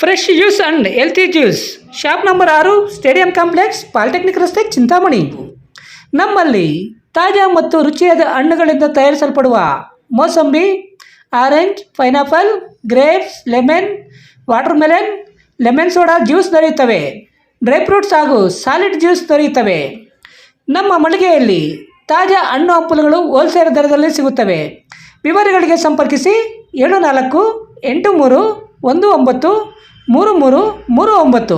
Fresh juice and healthy juice shop number ಆರು stadium complex polytechnic ರಸ್ತೆ, ಚಿಂತಾಮಣಿ. ನಮ್ಮಲ್ಲಿ ತಾಜಾ ಮತ್ತು ರುಚಿಯಾದ ಹಣ್ಣುಗಳಿಂದ ತಯಾರಿಸಲ್ಪಡುವ mosambi, orange, pineapple, grapes, lemon water melon lemon soda juice ದೊರೆಯುತ್ತವೆ. ಡ್ರೈ ಫ್ರೂಟ್ಸ್ ಹಾಗೂ ಸಾಲಿಡ್ ಜ್ಯೂಸ್ ದೊರೆಯುತ್ತವೆ. ನಮ್ಮ ಮಳಿಗೆಯಲ್ಲಿ ತಾಜಾ ಹಣ್ಣು ಹಂಪಲುಗಳು ಹೋಲ್ಸೇಲ್ ದರದಲ್ಲಿ ಸಿಗುತ್ತವೆ. ವಿವರಗಳಿಗೆ ಸಂಪರ್ಕಿಸಿ ಏಳು ನಾಲ್ಕು ಎಂಟು ಮೂರು ಒಂದು ಒಂಬತ್ತು ಮೂರು ಮೂರು ಮೂರು ಒಂಬತ್ತು.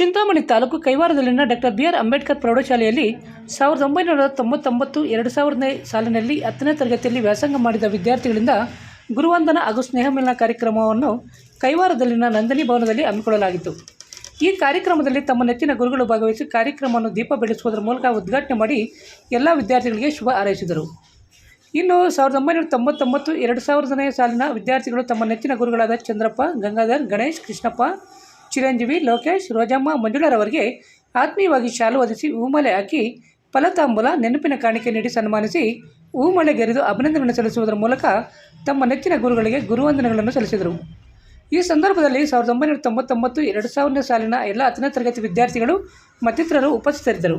ಚಿಂತಾಮಣಿ ತಾಲೂಕು ಕೈವಾರದಲ್ಲಿನ ಡಾಕ್ಟರ್ ಬಿ ಆರ್ ಅಂಬೇಡ್ಕರ್ ಪ್ರೌಢಶಾಲೆಯಲ್ಲಿ ಸಾವಿರದ ಒಂಬೈನೂರ ತೊಂಬತ್ತೊಂಬತ್ತು, ಎರಡು ಸಾವಿರನೇ ಸಾಲಿನಲ್ಲಿ ಹತ್ತನೇ ತರಗತಿಯಲ್ಲಿ ವ್ಯಾಸಂಗ ಮಾಡಿದ ವಿದ್ಯಾರ್ಥಿಗಳಿಂದ ಗುರುವಂದನ ಹಾಗೂ ಸ್ನೇಹ ಮಿಲನ ಕಾರ್ಯಕ್ರಮವನ್ನು ಕೈವಾರದಲ್ಲಿನ ನಂದಿನಿ ಭವನದಲ್ಲಿ ಹಮ್ಮಿಕೊಳ್ಳಲಾಗಿತ್ತು. ಈ ಕಾರ್ಯಕ್ರಮದಲ್ಲಿ ತಮ್ಮ ನೆಚ್ಚಿನ ಗುರುಗಳು ಭಾಗವಹಿಸಿ ಕಾರ್ಯಕ್ರಮವನ್ನು ದೀಪ ಬೆಳೆಸುವುದರ ಮೂಲಕ ಉದ್ಘಾಟನೆ ಮಾಡಿ ಎಲ್ಲ ವಿದ್ಯಾರ್ಥಿಗಳಿಗೆ ಶುಭ ಹಾರೈಸಿದರು. ಇನ್ನು ಸಾವಿರದ ಒಂಬೈನೂರ ತೊಂಬತ್ತೊಂಬತ್ತು, ಎರಡು ಸಾವಿರದನೇ ಸಾಲಿನ ವಿದ್ಯಾರ್ಥಿಗಳು ತಮ್ಮ ನೆಚ್ಚಿನ ಗುರುಗಳಾದ ಚಂದ್ರಪ್ಪ, ಗಂಗಾಧರ್, ಗಣೇಶ್, ಕೃಷ್ಣಪ್ಪ ಚಿರಂಜೀವಿ, ಲೋಕೇಶ್, ರೋಜಮ್ಮ ಮಂಜುಳರವರಿಗೆ ಆತ್ಮೀಯವಾಗಿ ಶಾಲು ಒದಿಸಿ ಹೂಮಲೆ ಹಾಕಿ ಫಲತಾಂಬೂಲ ನೆನಪಿನ ಕಾಣಿಕೆ ನೀಡಿ ಸನ್ಮಾನಿಸಿ ಹೂಮಳೆ ಗೆರೆದು ಅಭಿನಂದನೆಗಳನ್ನು ಸಲ್ಲಿಸುವುದರ ಮೂಲಕ ತಮ್ಮ ನೆಚ್ಚಿನ ಗುರುಗಳಿಗೆ ಗುರುವಂದನೆಗಳನ್ನು ಸಲ್ಲಿಸಿದರು. ಈ ಸಂದರ್ಭದಲ್ಲಿ ಸಾವಿರದ ಒಂಬೈನೂರ ತೊಂಬತ್ತೊಂಬತ್ತು, ಎರಡು ಸಾವಿರನೇ ಸಾಲಿನ ಎಲ್ಲ ಹತ್ತನೇ ತರಗತಿ ವಿದ್ಯಾರ್ಥಿಗಳು ಮತ್ತಿತರರು ಉಪಸ್ಥಿತರಿದ್ದರು.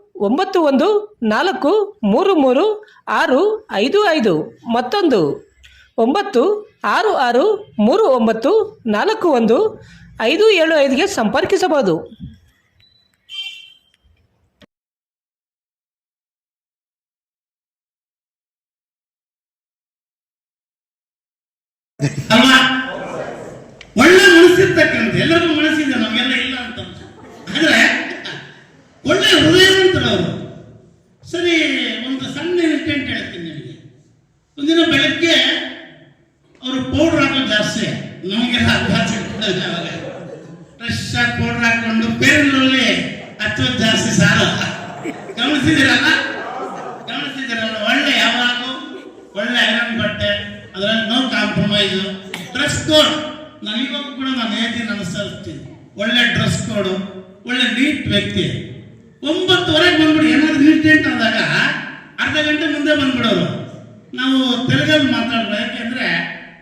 ಒಂಬತ್ತು ಒಂದು, ನಾಲ್ಕು, ಮೂರು ಮೂರು, ಆರು, ಐದು ಐದು. ಮತ್ತೊಂದು. ಒಂಬತ್ತು, ಆರು ಆರು, ಮೂರು, ಒಂಬತ್ತು, ನಾಲ್ಕು, ಒಂದು, ಐದು, ಏಳು, ಐದುಗೆ ಸಂಪರ್ಕಿಸಬಹುದು. ಒಳ್ಳೆ ಮನಸ್ಸಿರ್ತಕ್ಕಂಥ, ಎಲ್ಲರಿಗೂ ಮನಸ್ಸಿದೆ, ನಮ್ಗೆಲ್ಲ ಇಲ್ಲ ಅಂತ ಆದ್ರೆ ಒಳ್ಳೆ ಐರನ್ ಬಟ್ಟೆ, ಅದರಲ್ಲಿ ನೋ ಕಾಂಪ್ರಮೈಸ್ ಡ್ರೆಸ್ ಕೋಡ್ ನಾನು ಇವಾಗ ಕೂಡ ನಾನು ಹೇಳ್ತೀನಿ ಅನುಸರಿಸ್ತೀನಿ ಒಳ್ಳೆ ಡ್ರೆಸ್ ಕೋಡು ಒಳ್ಳೆ ನೀಟ್ ವ್ಯಕ್ತಿ. ಒಂಬತ್ತುವರೆಗೆ ಬಂದ್ಬಿಡಿ, ಏನಾದ್ರು ಇನ್ಸಿಡೆಂಟ್ ಆದಾಗ ಅರ್ಧ ಗಂಟೆ ಮುಂದೆ ಬಂದ್ಬಿಡೋರು ನಾವು ತೆಲುಗಲ್ಲಿ ಮಾತಾಡೋದು, ಯಾಕೆಂದ್ರೆ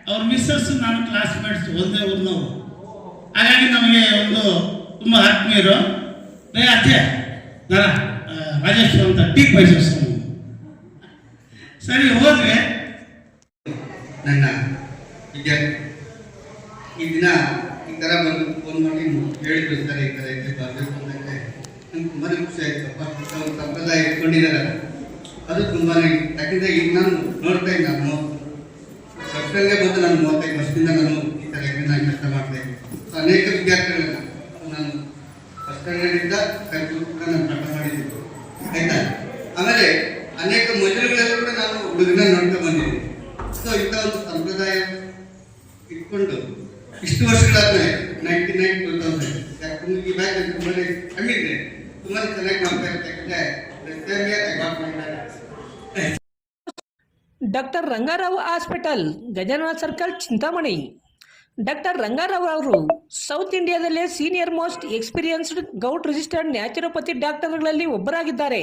ಅವ್ರ ಮಿಸ್ಸಸ್ ನಾನು ಕ್ಲಾಸ್ಮೇಟ್ಸ್ ಒಂದೇ ಊರಿನವರು ಹಾಗಾಗಿ ನಮಗೆ ಒಂದು ತುಂಬ ಆತ್ಮೀಯರು. ರೇ ಅಜ್ಜೆ ರಾಜೇಶ್ವರ ರಾಜೇಶ್ ಅಂತ ಟೀ ಪೈಸಸ್ ಸರಿ, ಹೋದ್ರೆ ನನ್ನ ವಿದ್ಯಾರ್ಥಿ ಈ ದಿನ ಈ ಥರ ಬಂದು ಫೋನ್ ಮಾಡಿ ಹೇಳಿದ್ರು ಸರ್ ಈ ಥರ ಇದೆ ಬರಬೇಕು ಅಂತಂದರೆ ನಂಗೆ ತುಂಬಾ ಖುಷಿ ಆಯ್ತಪ್ಪ ಒಂದು ಸಂಪ್ರದಾಯ ಇಟ್ಕೊಂಡಿದ್ದಾರಲ್ಲ ಅದು ತುಂಬಾ ಯಾಕಂದರೆ ಈಗ ನಾನು ನೋಡ್ತಾ ಇದ್ದೆ ನಾನು ಫಸ್ಟಲ್ಲೇ ಬಂದು ನಾನು ಮೂವತ್ತೈದು ವರ್ಷದಿಂದ ನಾನು ಈ ಥರ ನಾನು ಕೆಲಸ ಮಾಡಿದೆ ಅನೇಕ ವಿದ್ಯಾರ್ಥಿಗಳನ್ನ ನಾನು ಫಸ್ಟಲ್ಲಿಂದ ಕಲಿತು ಕೂಡ ನಾನು ಪಾಠ ಮಾಡಿದ್ದೆ ಆಯ್ತಾ? ಆಮೇಲೆ ಹುಡುಗನ ನೋಡ್ತಾ ಬಂದಿದ್ದೀನಿ ಸೊ ಇಂಥ ಒಂದು ಸಂಪ್ರದಾಯ ಇಟ್ಕೊಂಡು ಇಷ್ಟು ವರ್ಷಗಳಾದ್ಮೇಲೆ ನೈಂಟಿ ನೈನ್ ಟೂ ತೌಸಂಡ್ ಯಾಕಂದ್ರೆ ಈ ಬ್ಯಾಗ್ ತುಂಬಾ ಕಮ್ಮಿದೆ ತುಂಬಾ ಚೆನ್ನಾಗಿ ಮಾಡ್ತಾ ಇರ್ತಕ್ಕಂತೆ doctor Rangarao hospital, Gajanana circle, Chintamani. Doctor Rangarao ಅವರು south ಇಂಡಿಯಾದಲ್ಲೇ senior most experienced govt registered naturopathy ಡಾಕ್ಟರ್ಗಳಲ್ಲಿ ಒಬ್ಬರಾಗಿದ್ದಾರೆ.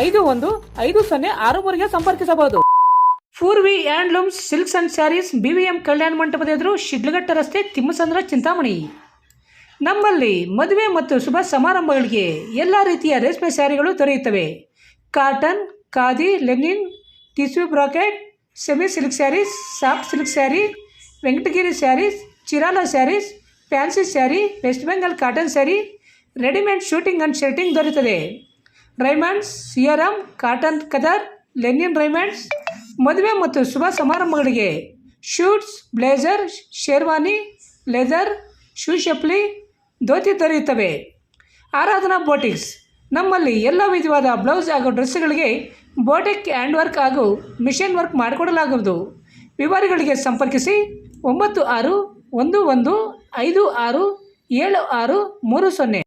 ಐದು ಒಂದು ಐದು ಸೊನ್ನೆ ಆರು ಮೂರಿಗೆ ಸಂಪರ್ಕಿಸಬಹುದು. Poorvi handlooms, silks and sarees B V M ಕಲ್ಯಾಣ ಮಂಟಪದ ಎದುರು ಶಿಡ್ಲಘಟ್ಟ ರಸ್ತೆ ತಿಮ್ಮಸಂದ್ರ ಚಿಂತಾಮಣಿ. ನಮ್ಮಲ್ಲಿ ಮದುವೆ ಮತ್ತು ಶುಭ ಸಮಾರಂಭಗಳಿಗೆ ಎಲ್ಲ ರೀತಿಯ ರೇಷ್ಮೆ ಸ್ಯಾರಿಗಳು ದೊರೆಯುತ್ತವೆ. Cotton, khadi, linen tissue brocade, semi silk saris, soft silk sari, Venkatagiri saris, Chirala saris, fancy sari, West Bengal cotton sari, readymade suiting and shirting ದೊರೆಯುತ್ತದೆ. Raymonds Siyaram cotton khadar, linen Raymonds ಮದುವೆ ಮತ್ತು ಶುಭ ಸಮಾರಂಭಗಳಿಗೆ suits, blazer, sherwani, leather shoe ಚಪ್ಪಲಿ ಧೋತಿ ದೊರೆಯುತ್ತವೆ. Aradhana boutiques. ನಮ್ಮಲ್ಲಿ ಎಲ್ಲ ವಿಧವಾದ ಬ್ಲೌಸ್ ಹಾಗೂ ಡ್ರೆಸ್ಗಳಿಗೆ ಬೋಟಿಕ್ ಹ್ಯಾಂಡ್ ವರ್ಕ್ ಹಾಗೂ ಮಿಷನ್ ವರ್ಕ್ ಮಾಡಿಕೊಡಲಾಗುವುದು. ವಿವರಗಳಿಗೆ ಸಂಪರ್ಕಿಸಿ ಒಂಬತ್ತು ಆರು ಒಂದು ಒಂದು ಐದು ಆರು ಏಳು ಆರು ಮೂರು ಸೊನ್ನೆ.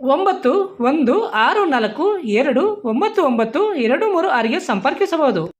ಒಂಬತ್ತು ಒಂದು ಆರು ನಾಲ್ಕು ಎರಡು ಒಂಬತ್ತು ಒಂಬತ್ತು ಎರಡು ಮೂರು ಆರಿಗೆ ಸಂಪರ್ಕಿಸಬಹುದು.